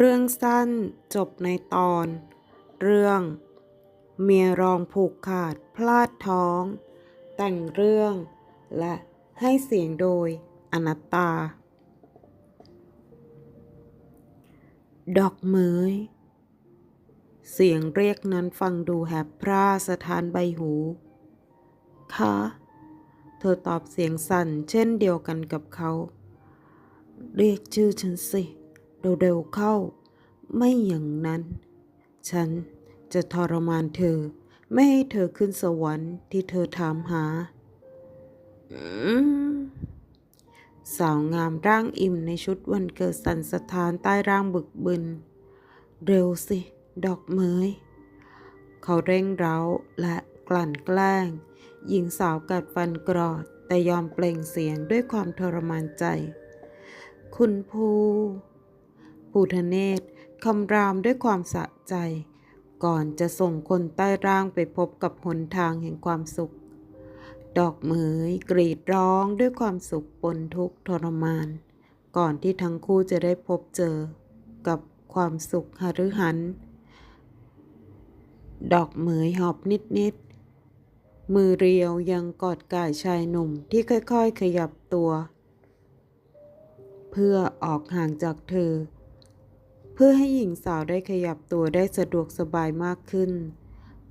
เรื่องสั้นจบในตอน เรื่อง เมียรองผูกขาดพลาดท้อง แต่งเรื่อง และให้เสียงโดยอนัตตา ดอกเมยเสียงเรียกนั้นฟังดูแหบพร่าสถานใบหูค่ะเธอตอบเสียงสั่นเช่นเดียวกันกับเขา เรียกชื่อฉันสิ เร็วๆเข้า ไม่อย่างนั้น ฉันจะทรมานเธอ ไม่ให้เธอขึ้นสวรรค์ที่เธอถามหาสาวงามร่างอิ่มในชุดวันเกิดสันสถานใต้ร่างบึกบึน เร็วสิ ดอกเมยเขาเร่งเร้าและกลั่นแกล้ง หญิงสาวกัดฟันกรอด แต่ยอมเปล่งเสียงด้วยความทรมานใจ คุณภู ภูทะเนศคำรามด้วยความสะใจ ก่อนจะส่งคนใต้ร่างไปพบกับหนทางแห่งความสุข ดอกเหมยกรีดร้องด้วยความสุขปนทุกข์ทรมาน ก่อนที่ทั้งคู่จะได้พบเจอกับความสุขหฤหัน ดอกเหมยหอบนิดๆ มือเรียวยังกอดกายชายหนุ่มที่ค่อยๆขยับตัว เพื่อออกห่างจากเธอ เพื่อให้หญิงสาวได้ขยับตัวได้สะดวกสบายมากขึ้น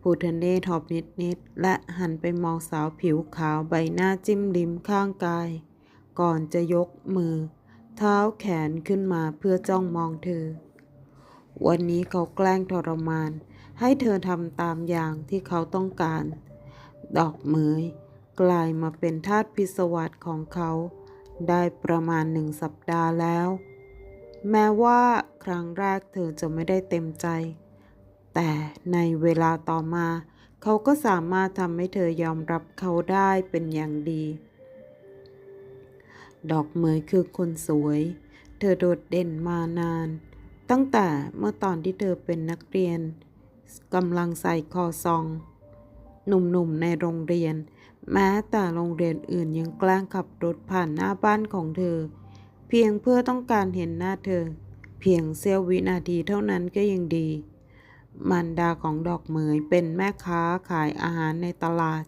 ภูทเนศหอบนิดๆและหันไปมองสาวผิวขาวใบหน้าจิ้มลิ้มข้างกาย ก่อนจะยกมือ เท้าแขนขึ้นมาเพื่อจ้องมองเธอ วันนี้เขาแกล้งทรมาน ให้เธอทำตามอย่างที่เขาต้องการ ดอกเหมยกลายมาเป็นทาสพิศวัตของเขา ได้ประมาณหนึ่งสัปดาห์แล้ว แม้ว่าครั้งแรกเธอจะไม่ได้เต็มใจ แต่ในเวลาต่อมา เขาก็สามารถทำให้เธอยอมรับเขาได้เป็นอย่างดี ดอกเหมยคือคนสวย เธอโดดเด่นมานาน ตั้งแต่เมื่อตอนที่เธอเป็นนักเรียนกำลังใส่คอซอง หนุ่มๆในโรงเรียน แม้แต่โรงเรียนอื่นยังแกล้งขับรถผ่านหน้าบ้านของเธอ พียงเพื่อต้องการเห็นหน้าเธอ เพียงเสี้ยววินาทีเท่านั้นก็ยังดี มารดาของดอกเหมยเป็นแม่ค้าขายอาหารในตลาด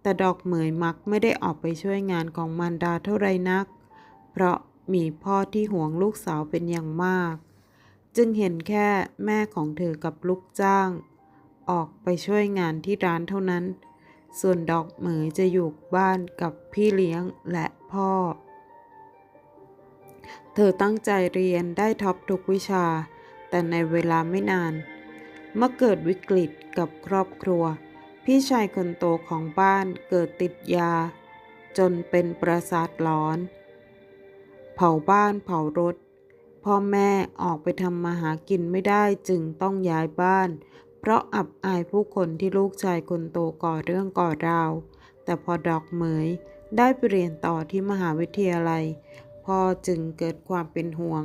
แต่ดอกเหมยมักไม่ได้ออกไปช่วยงานของมารดาเท่าไรนัก เพราะมีพ่อที่ห่วงลูกสาวเป็นอย่างมาก จึงเห็นแค่แม่ของเธอกับลูกจ้าง ออกไปช่วยงานที่ร้านเท่านั้น ส่วนดอกเหมยจะอยู่บ้านกับพี่เลี้ยงและพ่อ เธอตั้งใจเรียนได้ท็อปทุกวิชา แต่ในเวลาไม่นาน เมื่อเกิดวิกฤตกับครอบครัว พี่ชายคนโตของบ้านเกิดติดยา จนเป็นประสาทหลอน เผาบ้านเผารถ พ่อแม่ออกไปทำมาหากินไม่ได้จึงต้องย้ายบ้าน เพราะอับอายผู้คนที่ลูกชายคนโตก่อเรื่องก่อราว แต่พอดอกเหมยได้ไปเรียนต่อที่มหาวิทยาลัย พ่อจึงเกิดความเป็นห่วง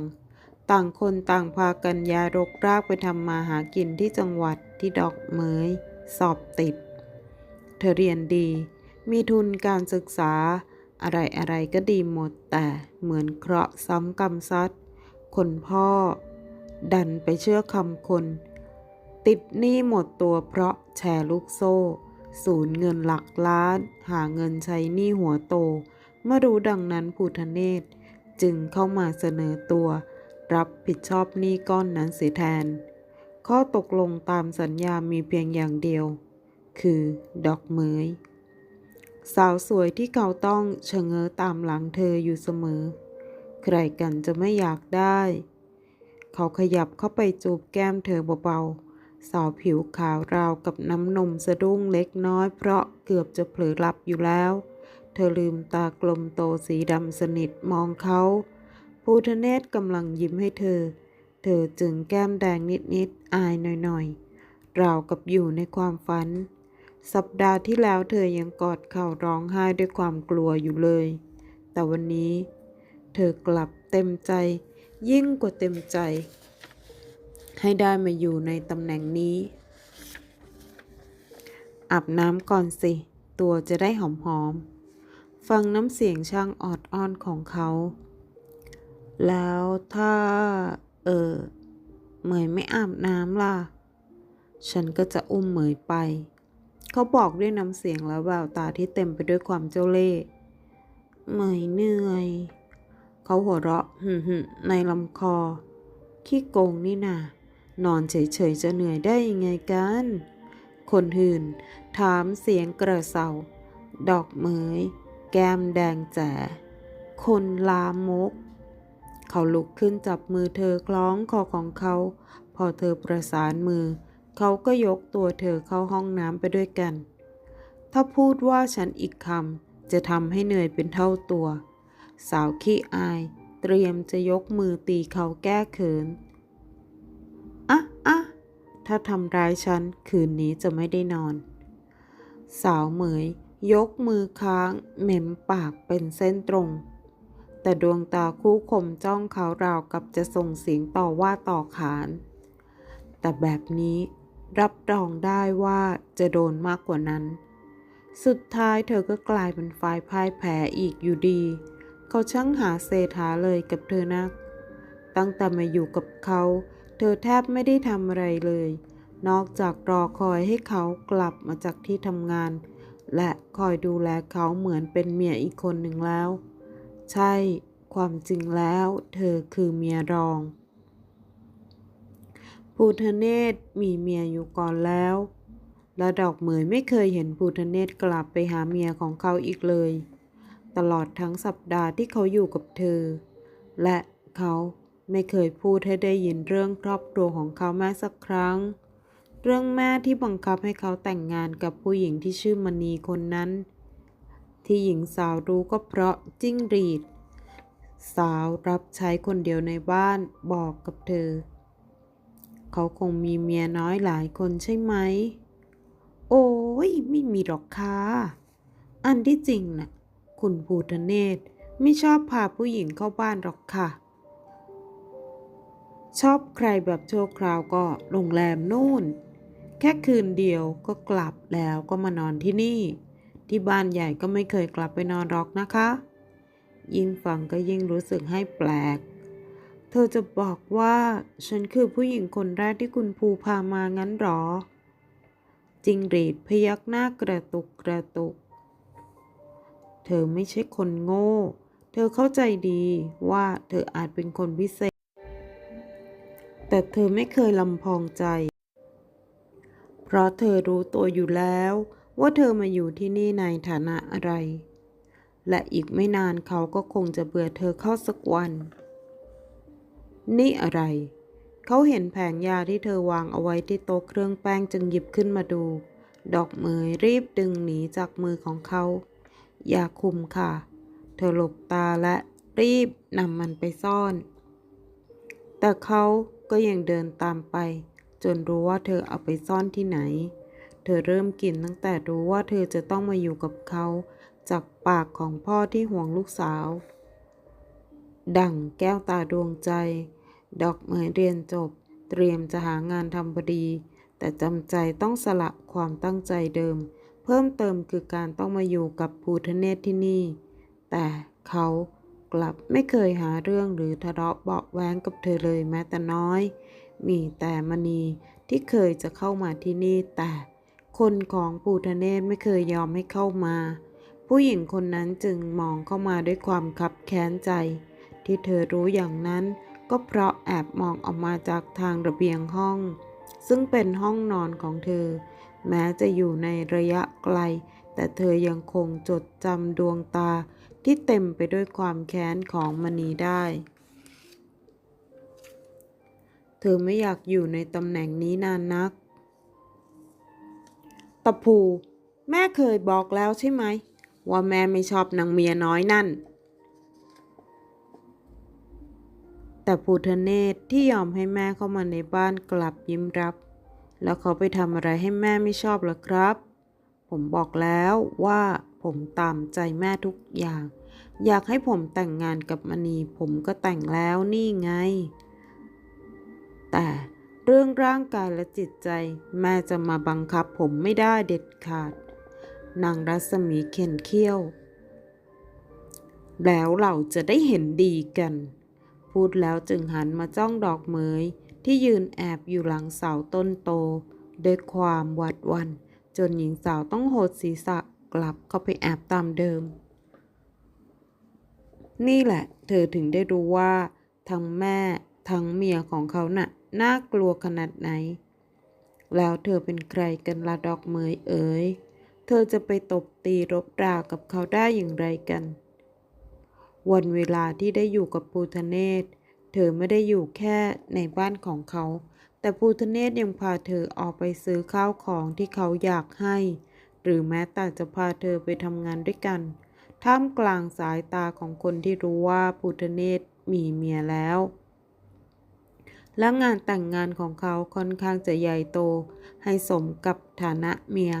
ต่างคนต่างพากันยารกรากไปทำมาหากินที่จังหวัดที่ดอกเหมย สอบติด เธอเรียนดี มีทุนการศึกษา อะไรอะไรก็ดีหมดแต่เหมือนเคราะห์ซ้ำกรรมซัดคนพ่อ ดันไปเชื่อคำคน ติดหนี้หมดตัวเพราะแชร์ลูกโซ่สูญเงินหลักล้าน หาเงินใช้หนี้หัวโต เมื่อรู้ดังนั้นภูทะเนศ จึงเข้ามาเสนอตัว รับผิดชอบหนี้ก้อนนั้นเสียแทน ข้อตกลงตามสัญญามีเพียงอย่างเดียว คือ ดอกเมยสาวสวยที่เขาต้องชะเง้อตามหลังเธออยู่เสมอ ใครกันจะไม่อยากได้ เขาขยับเข้าไปจูบแก้มเธอเบาๆ สาวผิวขาวราวกับน้ำนมสะดุ้งเล็กน้อยเพราะเกือบจะเผลอหลับอยู่แล้ว เธอลืมตากลมโตสีดำสนิทมองเขาภูทะเนศกำลังยิ้มให้เธอ เธอจึงแก้มแดงนิดๆ อายหน่อยๆ ราวกับอยู่ในความฝัน สัปดาห์ที่แล้วเธอยังกอดเข่าร้องไห้ด้วยความกลัวอยู่เลย แต่วันนี้ เธอกลับเต็มใจ ยิ่งกว่าเต็มใจ ให้ได้มาอยู่ในตำแหน่งนี้ อาบน้ำก่อนสิ ตัวจะได้หอมๆ ฟังน้ำเสียงช่างออดอ้อนของเขา แล้วถ้า เออเหมยไม่อาบน้ำล่ะ ฉันก็จะอุ้มเหมยไป เขาบอกด้วยน้ำเสียงและแววตาที่เต็มไปด้วยความเจ้าเล่ห์เหมยเหนื่อย เขาหัวเราะหึ่มในลำคอ ขี้โกงนี่นานอนเฉยๆจะเหนื่อยได้ยังไงกัน คนหื่น ถามเสียงกระเซาดอกเหมย แก้มแดงแจ๋คนลามก เขาลุกขึ้นจับมือเธอคล้องคอของเขา พอเธอประสานมือ เขาก็ยกตัวเธอเข้าห้องน้ำไปด้วยกัน ถ้าพูดว่าฉันอีกคำจะทำให้เหนื่อยเป็นเท่าตัว สาวขี้อาย เตรียมจะยกมือตีเขาแก้เขินอะอะถ้าทำร้ายฉันคืนนี้จะไม่ได้นอน สาวเหมย ยกมือค้างเหม็มปากเป็นเส้นตรง แต่ดวงตาคู่คมจ้องเขาราวกับจะส่งเสียงต่อว่าต่อขาน แต่แบบนี้รับรองได้ว่าจะโดนมากกว่านั้น สุดท้ายเธอก็กลายเป็นฝ่ายพ่ายแพ้อีกอยู่ดี เขาช่างหาเศษหาเลยกับเธอนัก ตั้งแต่มาอยู่กับเขา เธอแทบไม่ได้ทำอะไรเลย นอกจากรอคอยให้เขากลับมาจากที่ทำงาน และคอยดูแลเขาเหมือนเป็นเมียอีกคนหนึ่งแล้ว ใช่ ความจริงแล้ว เธอคือเมียรองภูทเนศมีเมียอยู่ก่อนแล้ว และดอกเหมยไม่เคยเห็นภูทเนศกลับไปหาเมียของเขาอีกเลย ตลอดทั้งสัปดาห์ที่เขาอยู่กับเธอ และเขาไม่เคยพูดให้ได้ยินเรื่องครอบครัวของเขาแม้สักครั้ง เรื่องแม่ที่บังคับให้เขาแต่งงานกับผู้หญิงที่ชื่อมณีคนนั้น ที่หญิงสาวรู้ก็เพราะจิ้งหรีด สาวรับใช้คนเดียวในบ้านบอกกับเธอ เขาคงมีเมียน้อยหลายคนใช่ไหม โอ้ยไม่มีหรอกค่ะ อันที่จริงน่ะ คุณภูทะเนศไม่ชอบพาผู้หญิงเข้าบ้านหรอกค่ะ ชอบใครแบบโชั่วคราวก็โรงแรมนู่น ค่คืนเดียวก็กลับแล้วก็มานอนที่นี่ ที่บ้านใหญ่ก็ไม่เคยกลับไปนอนหรอกนะคะ ยิ่งฟังก็ยิ่งรู้สึกให้แปลก เธอจะบอกว่าฉันคือผู้หญิงคนแรกที่คุณภูพามางั้นหรอ จิงหรีดพยักหน้ากระตุกกระตุก เธอไม่ใช่คนโง่ เธอเข้าใจดีว่าเธออาจเป็นคนพิเศษ แต่เธอไม่เคยลำพองใจ ราะเธอรู้ตัวอยู่แล้ว ว่าเธอมาอยู่ที่นี่ในฐานะอะไร และอีกไม่นานเขาก็คงจะเบื่อเธอเข้าสักวัน นี่อะไร เขาเห็นแผงยาที่เธอวางเอาไว้ที่โต๊ะเครื่องแป้งจึงหยิบขึ้นมาดู ดอกเหมยรีบดึงหนีจากมือของเขา ยาคุมค่ะ เธอหลบตาและรีบนำมันไปซ่อน แต่เขาก็ยังเดินตามไป จนรู้ว่าเธอเอาไปซ่อนที่ไหน เธอเริ่มกินตั้งแต่รู้ว่าเธอจะต้องมาอยู่กับเขา จากปากของพ่อที่ห่วงลูกสาว ดั่งแก้วตาดวงใจ ดอกเหมยเรียนจบ เตรียมจะหางานทำพอดี แต่จำใจต้องสละความตั้งใจเดิม เพิ่มเติมคือการต้องมาอยู่กับภูทะเนศที่นี่ แต่เขากลับไม่เคยหาเรื่องหรือทะเลาะเบาแว้งกับเธอเลยแม้แต่น้อย มีแต่มณีที่เคยจะเข้ามาที่นี่แต่คนของภูทะเนศไม่เคยยอมให้เข้ามา ผู้หญิงคนนั้นจึงมองเข้ามาด้วยความคับแค้นใจ ที่เธอรู้อย่างนั้นก็เพราะแอบมองออกมาจากทางระเบียงห้อง ซึ่งเป็นห้องนอนของเธอ แม้จะอยู่ในระยะไกล แต่เธอยังคงจดจำดวงตาที่เต็มไปด้วยความแค้นของมณีได้ เธอไม่อยากอยู่ในตำแหน่งนี้นานนัก ตะพู แม่เคยบอกแล้วใช่ไหม ว่าแม่ไม่ชอบนางเมียน้อยนั่น แต่ภูทะเนศที่ยอมให้แม่เข้ามาในบ้านกลับยิ้มรับ แล้วเขาไปทำอะไรให้แม่ไม่ชอบหรอครับ ผมบอกแล้วว่าผมตามใจแม่ทุกอย่าง อยากให้ผมแต่งงานกับมณีผมก็แต่งแล้วนี่ไง แต่เรื่องร่างกายและจิตใจ แม่จะมาบังคับผมไม่ได้เด็ดขาด นางรัศมีเข็นเขี้ยว แล้วเราจะได้เห็นดีกัน พูดแล้วจึงหันมาจ้องดอกเมยที่ยืนแอบอยู่หลังเสาต้นโต ด้วยความหวาดหวัน จนหญิงสาวต้องโหดศีรษะกลับเข้าไปแอบตามเดิม นี่แหละ เธอถึงได้รู้ว่า ทั้งแม่ทั้งเมียของเขาน่ะ น่ากลัวขนาดไหน แล้วเธอเป็นใครกันละดอกเหมยเอ๋ย เธอจะไปตบตีรบรากับเขาได้อย่างไรกัน วันเวลาที่ได้อยู่กับปูทะเนศ เธอไม่ได้อยู่แค่ในบ้านของเขา แต่ปูทะเนศยังพาเธอออกไปซื้อข้าวของที่เขาอยากให้ หรือแม้แต่จะพาเธอไปทำงานด้วยกัน ท่ามกลางสายตาของคนที่รู้ว่าปูทะเนศมีเมียแล้ว และงานแต่งงานของเขาค่อนข้างจะใหญ่โต ให้สมกับฐานะเมีย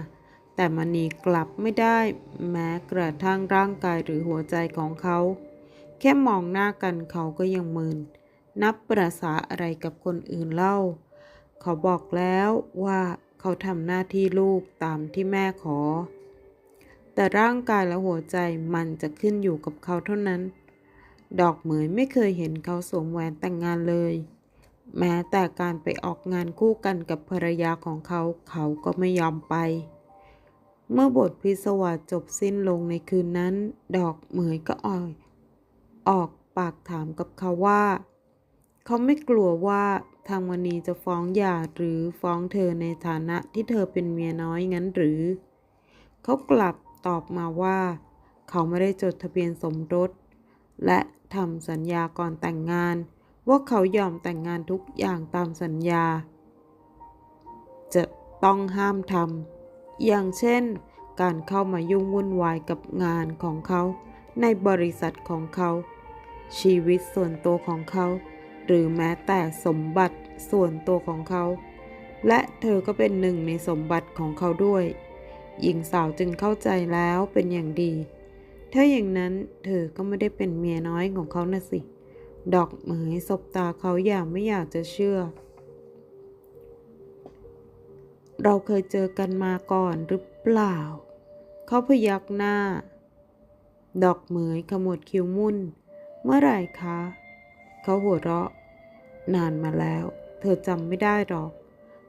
แต่มณีกลับไม่ได้แม้กระทั่งร่างกายหรือหัวใจของเขา แค่มองหน้ากันเขาก็ยังมึนนับประษาอะไรกับคนอื่นเล่า เขาบอกแล้วว่าเขาทำหน้าที่ลูกตามที่แม่ขอ แต่ร่างกายและหัวใจมันจะขึ้นอยู่กับเขาเท่านั้น ดอกเหมยไม่เคยเห็นเขาสวมแหวนแต่งงานเลย แม้แต่การไปออกงานคู่กันกับภรรยาของเขาเขาก็ไม่ยอมไป เมื่อบทพิศวาสจบสิ้นลงในคืนนั้น ดอกเหมยก็อ่อยออกปากถามกับเขาว่า เขาไม่กลัวว่าทางมณีจะฟ้องหย่าหรือฟ้องเธอในฐานะที่เธอเป็นเมียน้อยงั้นหรือ เขากลับตอบมาว่า เขาไม่ได้จดทะเบียนสมรส และทำสัญญาก่อนแต่งงาน ว่าเขายอมแต่งงานทุกอย่างตามสัญญา จะต้องห้ามทำอย่างเช่น การเข้ามายุ่งวุ่นวายกับงานของเขา ในบริษัทของเขา ชีวิตส่วนตัวของเขา หรือแม้แต่สมบัติส่วนตัวของเขา และเธอก็เป็นหนึ่งในสมบัติของเขาด้วย หญิงสาวจึงเข้าใจแล้วเป็นอย่างดี ถ้าอย่างนั้นเธอก็ไม่ได้เป็นเมียน้อยของเขานะสิ ดอกเหมยสบตาเขาอย่างไม่อยากจะเชื่อ เราเคยเจอกันมาก่อนหรือเปล่า เขาพยักหน้า ดอกเหมยขมวดคิ้วมุ่น เมื่อไหร่คะ เขาหัวเราะ นานมาแล้ว เธอจำไม่ได้หรอก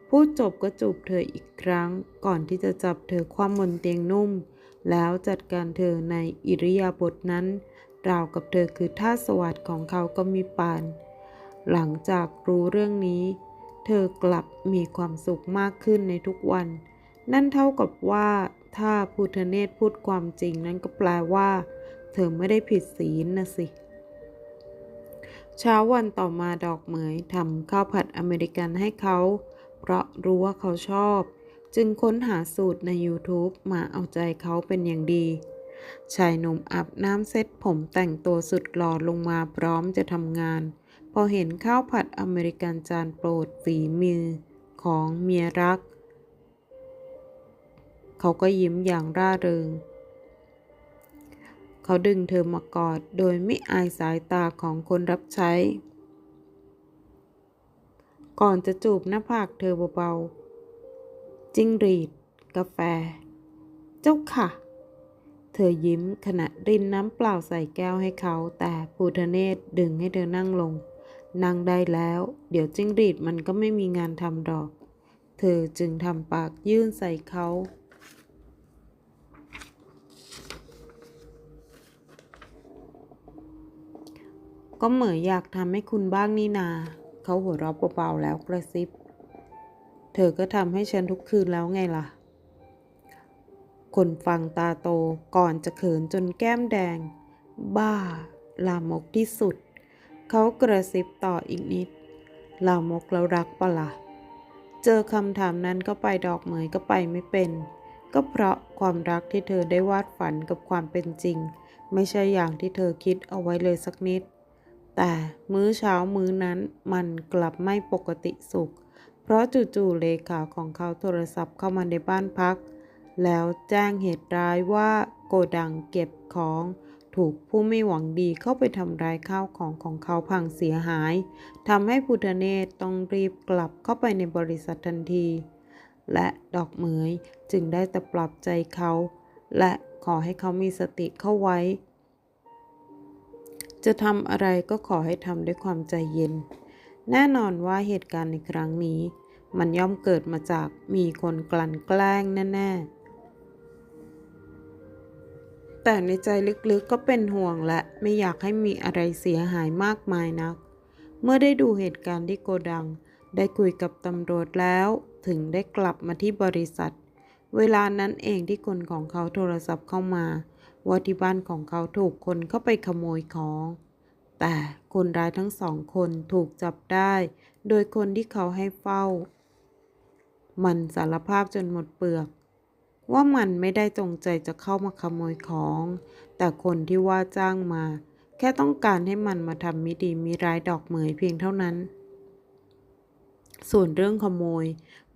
พูดจบก็จูบเธออีกครั้ง ก่อนที่จะจับเธอคว่ำบนเตียงนุ่ม แล้วจัดการเธอในอิริยาบถนั้น ราวกับเธอคือท่าสวัสดของเขาก็มีปาน หลังจากรู้เรื่องนี้ เธอกลับมีความสุขมากขึ้นในทุกวัน นั่นเท่ากับว่าถ้าพุทธเนศพูดความจริงนั้นก็แปลว่า เธอไม่ได้ผิดศีลนะสิ เช้าวันต่อมาดอกเหมยทำข้าวผัดอเมริกันให้เขา เพราะรู้ว่าเขาชอบ จึงค้นหาสูตรใน YouTube มาเอาใจเขาเป็นอย่างดี ชายหนุ่มอาบน้ำเซ็ตผมแต่งตัวสุดหล่อลงมาพร้อมจะทำงาน พอเห็นข้าวผัดอเมริกันจานโปรดฝีมือของเมียรัก เขาก็ยิ้มอย่างร่าเริง เขาดึงเธอมากอดโดยไม่อายสายตาของคนรับใช้ ก่อนจะจูบหน้าผากเธอเบาๆจิ้งหรีด กาแฟ เจ้าค่ะ เธอยิ้มขณะรินน้ำเปล่าใส่แก้วให้เขา แต่ภูทะเนศดึงให้เธอนั่งลง นั่งได้แล้ว เดี๋ยวจิ้งรีดมันก็ไม่มีงานทำดอก เธอจึงทำปากยื่นใส่เขา ก็เหมยอยากทำให้คุณบ้างนี่นา เขาหัวเราะเบาๆแล้วกระซิบ เธอก็ทำให้ฉันทุกคืนแล้วไงล่ะ คนฟังตาโตก่อนจะเขินจนแก้มแดง บ้า ลามกที่สุด เขากระซิบต่ออีกนิด ลามกแล้วรักปะละ่ะ เจอคำถามนั้นก็ไปดอกเหมยก็ไปไม่เป็น ก็เพราะความรักที่เธอได้วาดฝันกับความเป็นจริง ไม่ใช่อย่างที่เธอคิดเอาไว้เลยสักนิด แต่มื้อเช้ามื้อนั้นมันกลับไม่ปกติสุข เพราะจู่ๆเลขาของเขาโทรศัพท์เข้ามาในบ้านพัก แล้วแจ้งเหตุร้ายว่าโกดังเก็บของถูกผู้ไม่หวังดีเข้าไปทำร้ายข้าวของของเขาพังเสียหายทำให้พุทธเนศต้องรีบกลับเข้าไปในบริษัททันที และดอกเหมยจึงได้แต่ปลอบใจเขา และขอให้เขามีสติเข้าไว้ จะทำอะไรก็ขอให้ทำด้วยความใจเย็น แน่นอนว่าเหตุการณ์ในครั้งนี้ มันย่อมเกิดมาจากมีคนกลั่นแกล้งแน่ ๆ แต่ในใจลึกๆก็เป็นห่วงและไม่อยากให้มีอะไรเสียหายมากมายนัก เมื่อได้ดูเหตุการณ์ที่โกดัง ได้คุยกับตำรวจแล้ว ถึงได้กลับมาที่บริษัท เวลานั้นเองที่คนของเขาโทรศัพท์เข้ามา ว่าที่บ้านของเขาถูกคนเข้าไปขโมยของ แต่คนร้ายทั้งสองคนถูกจับได้ โดยคนที่เขาให้เฝ้า มันสารภาพจนหมดเปลือก ว่ามันไม่ได้จงใจจะเข้ามาขโมยของ แต่คนที่ว่าจ้างมา แค่ต้องการให้มันมาทำมิดีมิร้ายดอกเหมยเพียงเท่านั้น ส่วนเรื่องขโมย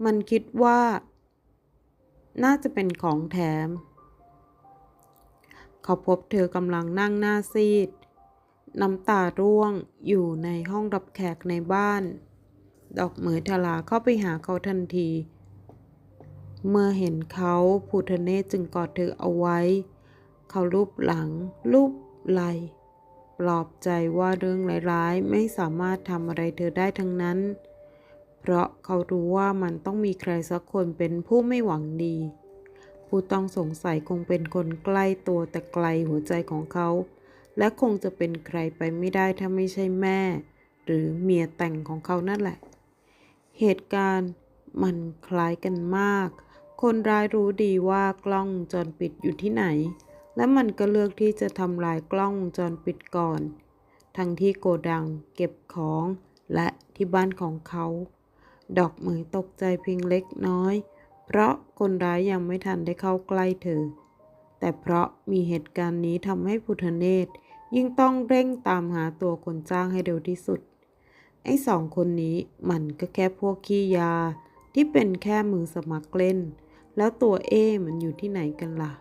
มันคิดว่า น่าจะเป็นของแถม เขาพบเธอกำลังนั่งหน้าซีด น้ำตาร่วงอยู่ในห้องรับแขกในบ้าน ดอกเหมยทลาเข้าไปหาเขาทันที เมื่อเห็นเขาภูทะเนศจึงกอดเธอเอาไว้ เขารูปหลังรูปไหลปลอบใจว่าเรื่องร้ายๆ ไม่สามารถทำอะไรเธอได้ทั้งนั้น เพราะเขารู้ว่ามันต้องมีใครสักคนเป็นผู้ไม่หวังดี ผู้ต้องสงสัยคงเป็นคนใกล้ตัวแต่ไกลหัวใจของเขา และคงจะเป็นใครไปไม่ได้ถ้าไม่ใช่แม่ หรือเมียแต่งของเขานั่นแหละ เหตุการณ์มันคล้ายกันมาก คนร้ายรู้ดีว่ากล้องวงจรปิดอยู่ที่ไหน และมันก็เลือกที่จะทำลายกล้องวงจรปิดก่อน ทั้งที่โกดังเก็บของและที่บ้านของเขา ดอกเหมยตกใจเพียงเล็กน้อย เพราะคนร้ายยังไม่ทันได้เข้าใกล้เธอ แต่เพราะมีเหตุการณ์นี้ทำให้พุทธเนศยิ่งต้องเร่งตามหาตัวคนจ้างให้เร็วที่สุด ไอ้สองคนนี้มันก็แค่พวกขี้ยาที่เป็นแค่มือสมัครเล่น แล้วตัวเอมันอยู่ที่ไหนกันล่ะ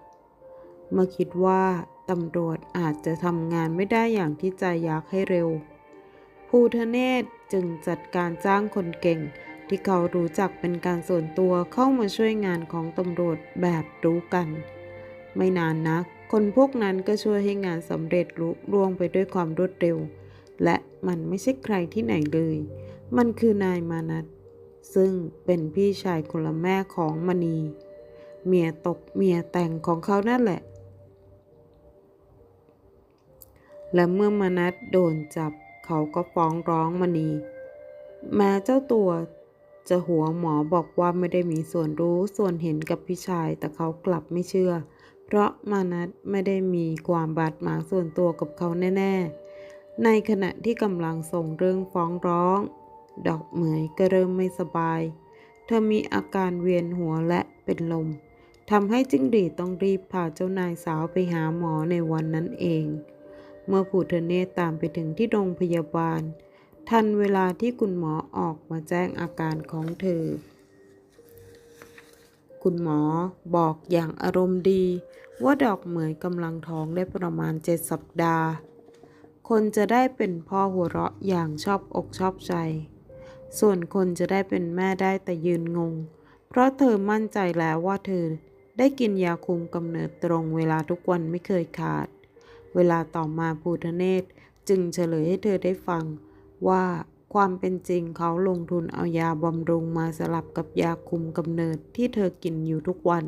เมื่อคิดว่าตำรวจอาจจะทำงานไม่ได้อย่างที่ใจอยากให้เร็ว ภูทะเนศจึงจัดการจ้างคนเก่ง ที่เขารู้จักเป็นการส่วนตัวเข้ามาช่วยงานของตำรวจแบบรู้กัน ไม่นานนัก คนพวกนั้นก็ช่วยให้งานสำเร็จลุล่วงไปด้วยความรวดเร็ว และมันไม่ใช่ใครที่ไหนเลย มันคือนายมานัทซึ่งเป็นพี่ชายคนละแม่ของมณี เมียตกเมียแต่งของเขานั่นแหละ และเมื่อมานัทโดนจับเขาก็ฟ้องร้องมณีแม้เจ้าตัวจะหัวหมอบอกว่าไม่ได้มีส่วนรู้ส่วนเห็นกับพี่ชาย แต่เขากลับไม่เชื่อ เพราะมานัทไม่ได้มีความบาดหมางส่วนตัวกับเขาแน่ ๆ ในขณะที่กำลังส่งเรื่องฟ้องร้อง ดอกเหมยก็เริ่มไม่สบาย เธอมีอาการเวียนหัวและเป็นลม ทำให้จิ้งหรีดต้องรีบพาเจ้านายสาวไปหาหมอในวันนั้นเอง เมื่อผู้เทเนศตามไปถึงที่โรงพยาบาล ทันเวลาที่คุณหมอออกมาแจ้งอาการของเธอ คุณหมอบอกอย่างอารมณ์ดี ว่าดอกเหมยกำลังท้องได้ประมาณเจ็ดสัปดาห์ คนจะได้เป็นพ่อหัวเราะอย่างชอบอกชอบใจ ส่วนคนจะได้เป็นแม่ได้แต่ยืนงง เพราะเธอมั่นใจแล้วว่าเธอ ได้กินยาคุมกำเนิดตรงเวลาทุกวันไม่เคยขาด เวลาต่อมาภูทะเนศจึงเฉลยให้เธอได้ฟังว่าความเป็นจริงเขาลงทุนเอายาบำรุงมาสลับกับยาคุมกำเนิดที่เธอกินอยู่ทุกวัน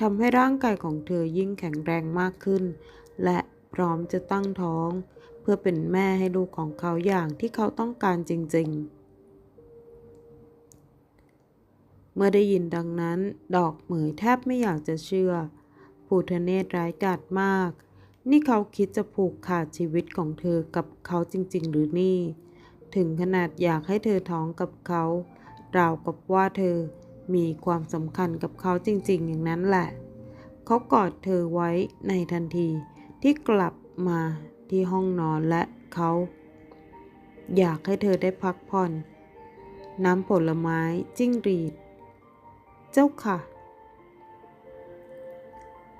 ทำให้ร่างกายของเธอยิ่งแข็งแรงมากขึ้น และพร้อมจะตั้งท้อง เพื่อเป็นแม่ให้ลูกของเขาอย่างที่เขาต้องการจริง ๆ เมื่อได้ยินดังนั้น ดอกเหมยแทบไม่อยากจะเชื่อ ภูทะเนศร้ายกาจมาก นี่เขาคิดจะผูกขาดชีวิตของเธอกับเขาจริง ๆ หรือนี่ ถึงขนาดอยากให้เธอท้องกับเขาราวกับว่าเธอมีความสำคัญกับเขาจริง ๆ อย่างนั้นแหละ เขากอดเธอไว้ในทันทีที่กลับมาที่ห้องนอนและเขา อยากให้เธอได้พักผ่อน น้ำผลไม้จิ้งหรีด เจ้าค่ะ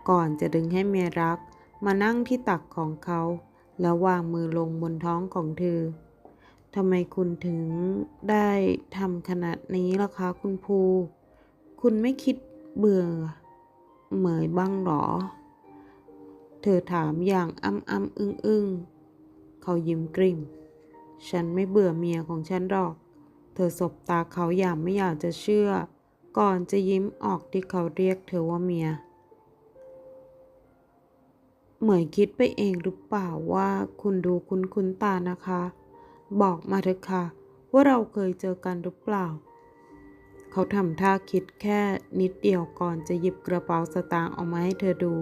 ก่อนจะดึงให้เมียรักมานั่งที่ตักของเขา แล้ววางมือลงบนท้องของเธอทำไมคุณถึงได้ทำขนาดนี้ล่ะคะคุณภู คุณไม่คิดเบื่อเหมยบ้างหรอ เธอถามอย่างอ้ำอ้ำอึ้งอึ้งเขายิ้มกริมฉันไม่เบื่อเมียของฉันหรอก เธอสบตาเขาอย่างไม่อยากจะเชื่อ ก่อนจะยิ้มออกที่เขาเรียกเธอว่าเมีย เหมยคิดไปเองหรือเปล่าว่าคุณดูคุ้นคุ้นตานะคะ บอกมาเถอะค่ะว่าเราเคยเจอกันหรือเปล่า เขาทำท่าคิดแค่นิดเดียวก่อนจะหยิบกระเป๋าสตางค์ออกมาให้เธอดู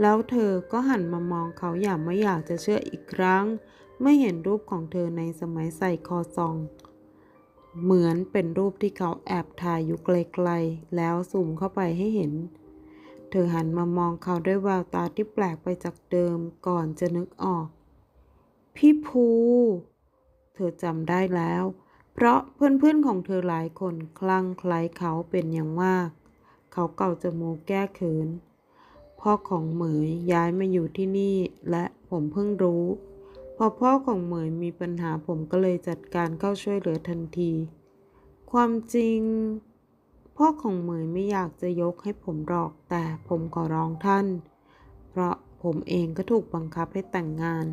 แล้วเธอก็หันมามองเขาอย่างไม่อยากจะเชื่ออีกครั้งเมื่อเห็นรูปของเธอในสมัยใส่คอซอง เหมือนเป็นรูปที่เขาแอบถ่ายอยู่ไกลๆ แล้วซูมเข้าไปให้เห็น เธอหันมามองเขาด้วยแววตาที่แปลกไปจากเดิมก่อนจะนึกออก พี่ภู เธอจำได้แล้ว เพราะเพื่อนๆของเธอหลายคนคลั่งไคล้เขาเป็นอย่างมาก เขาเก่าจมูกแก้เขิน พ่อของเหมยย้ายมาอยู่ที่นี่และผมเพิ่งรู้ อพ่อของเหมยมีปัญหาผมก็เลยจัดการเข้าช่วยเหลือทันที ความจริง พ่อของเหมยไม่อยากจะยกให้ผมหรอกแต่ผมขอร้องท่าน เพราะผมเองก็ถูกบังคับให้แต่งงาน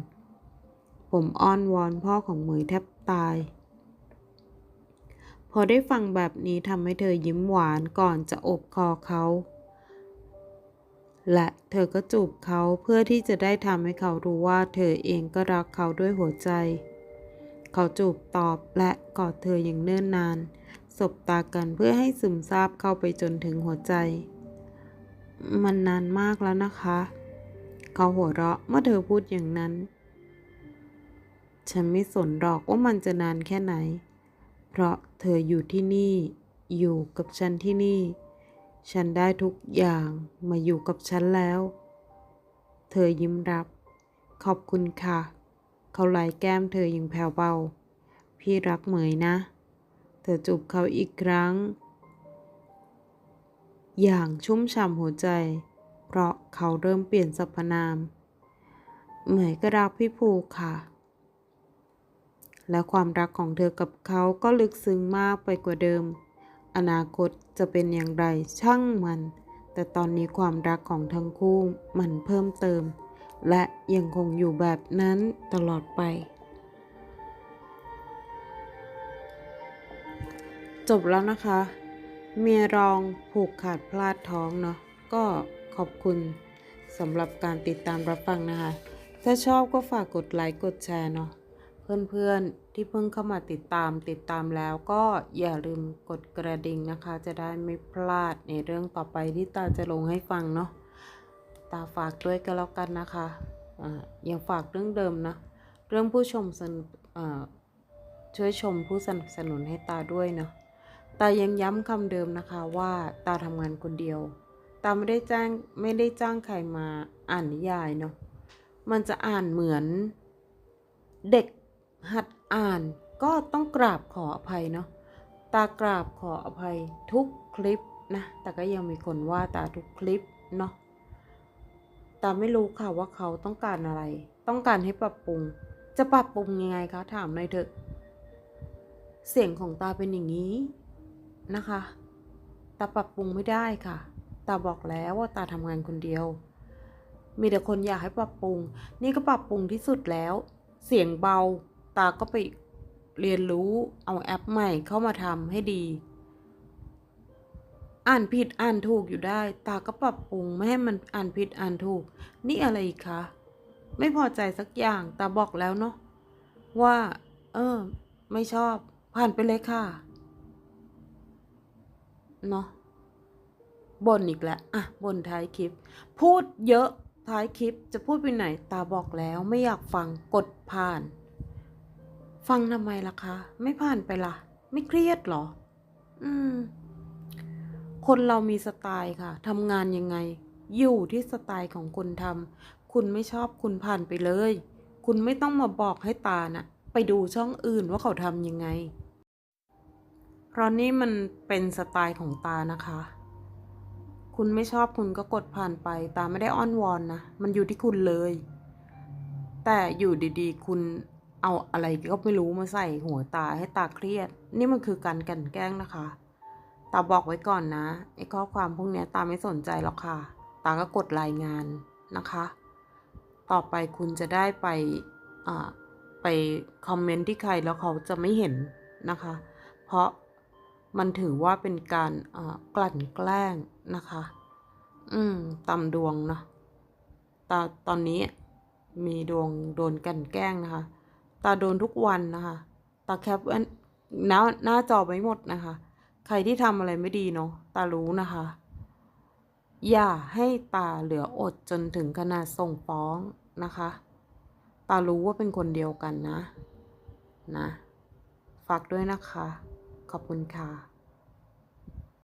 ผมอ้อนวอนพ่อของเหมยแทบตาย พอได้ฟังแบบนี้ทำให้เธอยิ้มหวานก่อนจะอบคอเขา และเธอก็จูบเขาเพื่อที่จะได้ทำให้เขารู้ว่าเธอเองก็รักเขาด้วยหัวใจ เขาจูบตอบและกอดเธออย่างเนิ่นนาน สบตากันเพื่อให้ซึมซาบเข้าไปจนถึงหัวใจ มันนานมากแล้วนะคะ เขาหัวเราะเมื่อเธอพูดอย่างนั้น ฉันไม่สนหรอกว่ามันจะนานแค่ไหน เพราะเธออยู่ที่นี่ อยู่กับฉันที่นี่ ฉันได้ทุกอย่างมาอยู่กับฉันแล้ว เธอยิ้มรับ ขอบคุณค่ะ เขาไหลแก้มเธออย่างแผ่วเบา พี่รักเหมยนะ เธอจูบเขาอีกครั้ง อย่างชุ่มฉ่ำหัวใจ เพราะเขาเริ่มเปลี่ยนสรรพนาม เหมยก็รักพี่ภูค่ะ และความรักของเธอกับเขาก็ลึกซึ้งมากไปกว่าเดิม อนาคตจะเป็นอย่างไรช่างมัน แต่ตอนนี้ความรักของทั้งคู่มันเพิ่มเติม และยังคงอยู่แบบนั้นตลอดไป จบแล้วนะคะ เมียรองผูกขาดพลาดท้องเนาะก็ขอบคุณสำหรับการติดตามรับฟังนะคะ ถ้าชอบก็ฝากกดไลค์กดแชร์เนาะ เพื่อนๆที่เพิ่งเข้ามาติดตามติดตามแล้วก็อย่าลืมกดกระดิ่งนะคะ จะได้ไม่พลาดในเรื่องต่อไปที่ตาจะลงให้ฟังเนาะตาฝากด้วยก็แล้วกันนะคะอ่ายังฝากเรื่องเดิมนะ เรื่องผู้ชมสนช่วยชมผู้สนับสนุนให้ตาด้วยเนาะตายังย้ำคำเดิมนะคะว่าตาทำงานคนเดียว ตาไม่ได้จ้างไม่ได้จ้างใครมาอ่านนิยายเนาะมันจะอ่านเหมือนเด็ก หัดอ่านก็ต้องกราบขออภัยเนาะตากราบขออภัยทุกคลิปนะแต่ก็ยังมีคนว่าตาทุกคลิปเนาะตาไม่รู้ค่ะว่าเขาต้องการอะไร ต้องการให้ปรับปรุง จะปรับปรุงยังไงคะถามหน่อยเถอะ เสียงของตาเป็นอย่างนี้นะคะ ตาปรับปรุงไม่ได้ค่ะ ตาบอกแล้วว่าตาทำงานคนเดียว มีแต่คนอยากให้ปรับปรุง นี่ก็ปรับปรุงที่สุดแล้ว เสียงเบา ตาก็ไปเรียนรู้เอาแอปใหม่เข้ามาทำให้ดี อ่านผิดอ่านถูกอยู่ได้ ตาก็ปรับปรุงไม่ให้มันอ่านผิดอ่านถูก นี่อะไรอีกคะไม่พอใจสักอย่างตาบอกแล้วเนาะว่า เออ ไม่ชอบ ผ่านไปเลยค่ะเนาะบ่นอีกแล้วอะบ่นท้ายคลิป พูดเยอะท้ายคลิปจะพูดไปไหน ตาบอกแล้วไม่อยากฟังกดผ่าน ฟังทำไมล่ะคะ ไม่ผ่านไปล่ะ ไม่เครียดเหรอ อืม คนเรามีสไตล์ค่ะทำงานยังไง อยู่ที่สไตล์ของคุณทำคุณไม่ชอบคุณผ่านไปเลย คุณไม่ต้องมาบอกให้ตานะ่ะ ไปดูช่องอื่นว่าเขาทำยังไง เพราะนี่มันเป็นสไตล์ของตานะคะ คุณไม่ชอบคุณก็กดผ่านไป ตาไม่ได้อ้อนวอนนะ มันอยู่ที่คุณเลย แต่อยู่ดีๆ คุณ เอาอะไรก็ไม่รู้มาใส่หัวตาให้ตาเครียด นี่มันคือการกลันแกล้งนะคะ ตาบอกไว้ก่อนนะไอ้ข้อความพวกนี้ตาไม่สนใจหรอกค่ะ ตาก็กดรายงานนะคะ ต่อไปคุณจะได้ไปอ่าไปคอมเมนต์ที่ใครแล้วเขาจะไม่เห็นนะคะ เพราะมันถือว่าเป็นการอ่อกลั่นแกล้งนะคะ อืมตามดวงเนาะตาตอนนี้มีดวงโดนกลันแกล้งนะคะ ตาโดนทุกวันนะคะ ตาแคปหน้าหน้าจอไม่หมดนะคะ ใครที่ทำอะไรไม่ดีเนาะ ตารู้นะคะ อย่าให้ตาเหลืออดจนถึงขนาดส่งฟ้องนะคะ ตารู้ว่าเป็นคนเดียวกันนะ นะ ฝากด้วยนะคะ ขอบคุณค่ะ